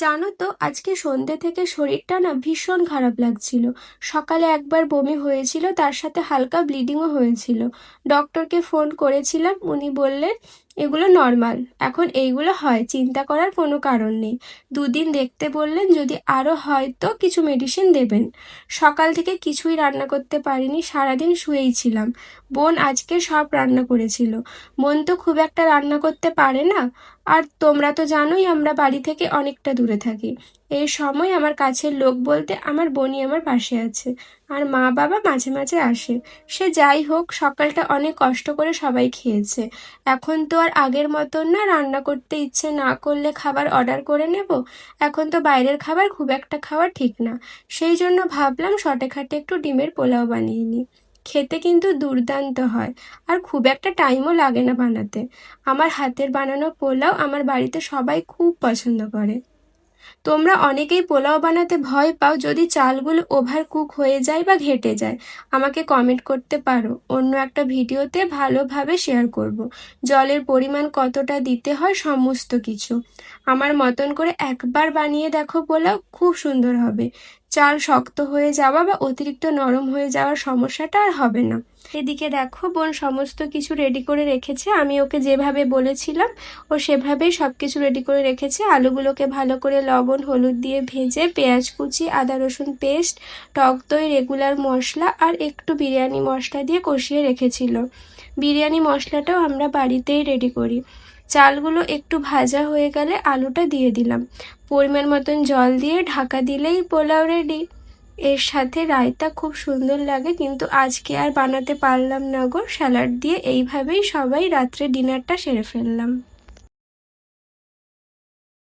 জানো তো, আজকে সন্ধ্যে থেকে শরীরটা না ভীষণ খারাপ লাগছিল। সকালে একবার বমি হয়েছিল, তার সাথে হালকা ব্লিডিংও হয়েছিল। ডক্টরকে ফোন করেছিলাম, উনি বললেন এগুলো নর্মাল এখন এইগুলো হয়, চিন্তা করার কোনো কারণ নেই। দুদিন দেখতে বললেন, যদি আরও হয় তো কিছু মেডিসিন দেবেন। সকাল থেকে কিছুই রান্না করতে পারিনি, সারাদিন শুয়েই ছিলাম। বোন আজকে সব রান্না করেছিল। বোন তো খুব একটা রান্না করতে পারে না। আর তোমরা তো জানোই আমরা বাড়ি থেকে অনেকটা দূরে থাকি। এই সময় আমার কাছের লোক বলতে আমার বোনই আমার পাশে আছে। আর মা বাবা মাঝে মাঝে আসে। সে যাই হোক, সকালটা অনেক কষ্ট করে সবাই খেয়েছে। এখন তো আর আগের মতন না রান্না করতে ইচ্ছে না করলে খাবার অর্ডার করে নেব। এখন তো বাইরের খাবার খুব একটা খাওয়া ঠিক না। সেই জন্য ভাবলাম শর্টে খাটে একটু ডিমের পোলাও বানিয়ে নিই। খেতে কিন্তু দুর্দান্ত হয় আর খুব একটা টাইমও লাগে না বানাতে। আমার হাতের বানানো পোলাও আমার বাড়িতে সবাই খুব পছন্দ করে। তোমরা অনেকেই পোলাও বানাতে ভয় পাও যদি চালগুলো ওভার কুক হয়ে যায় বা ঘেটে যায়। আমাকে কমেন্ট করতে পারো। অন্য একটা ভিডিওতে ভালোভাবে শেয়ার করব। জলের পরিমাণ কতটা দিতে হয় সমস্ত কিছু। আমার মতন করে একবার বানিয়ে দেখো পোলাও, খুব সুন্দর হবে। চাল শক্ত হয়ে যাওয়া বা অতিরিক্ত নরম হয়ে যাওয়ার সমস্যাটা আর হবে না। এদিকে দেখো, বোন সমস্ত কিছু রেডি করে রেখেছে। আমি ওকে যেভাবে বলেছিলাম, ও সেভাবেই সব কিছু রেডি করে রেখেছে। আলুগুলোকে ভালো করে লবণ, হলুদ দিয়ে ভেজে পেঁয়াজ কুচি, আদা রসুন পেস্ট, টক দই রেগুলার মশলা আর একটু বিরিয়ানি মশলা দিয়ে কষিয়ে রেখেছিল। বিরিয়ানি মশলাটাও আমরা বাড়িতেই রেডি করি। চালগুলো একটু ভাজা হয়ে গেলে আলুটা দিয়ে দিলাম। পরিমাণ মতন জল দিয়ে ঢাকা দিলেই পোলাও রেডি এর সাথে রায়তা খুব সুন্দর লাগে, কিন্তু আজকে আর বানাতে পারলাম না গো। স্যালাড দিয়ে এইভাবেই সবাই রাত্রে ডিনারটা সেরে ফেললাম।